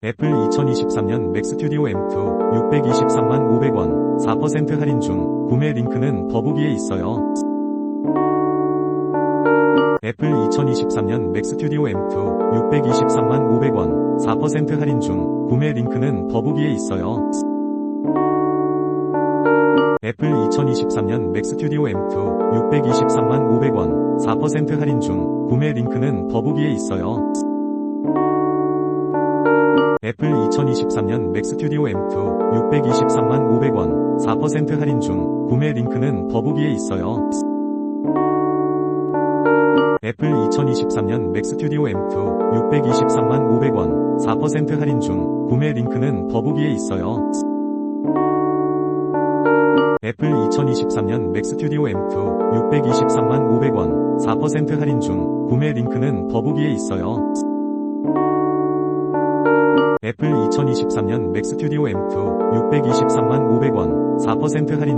애플 2023년 맥 스튜디오 M2 623만 500원 4% 할인 중 구매 링크는 더보기에 있어요. 애플 2023년 맥 스튜디오 M2 623만 500원 4% 할인 중 구매 링크는 더보기에 있어요. 애플 2023년 맥 스튜디오 M2 623만 500원 4% 할인 중 구매 링크는 더보기에 있어요. 애플 2023년 맥 스튜디오 M2 623만 500원 4% 할인 중 구매 링크는 더보기에 있어요. 애플 2023년 맥 스튜디오 M2 623만 500원 4% 할인 중 구매 링크는 더보기에 있어요. 애플 2023년 맥 스튜디오 M2 623만 500원 4% 할인 중 구매 링크는 더보기에 있어요. 애플 2023년 맥 스튜디오 M2 623만 500원 4% 할인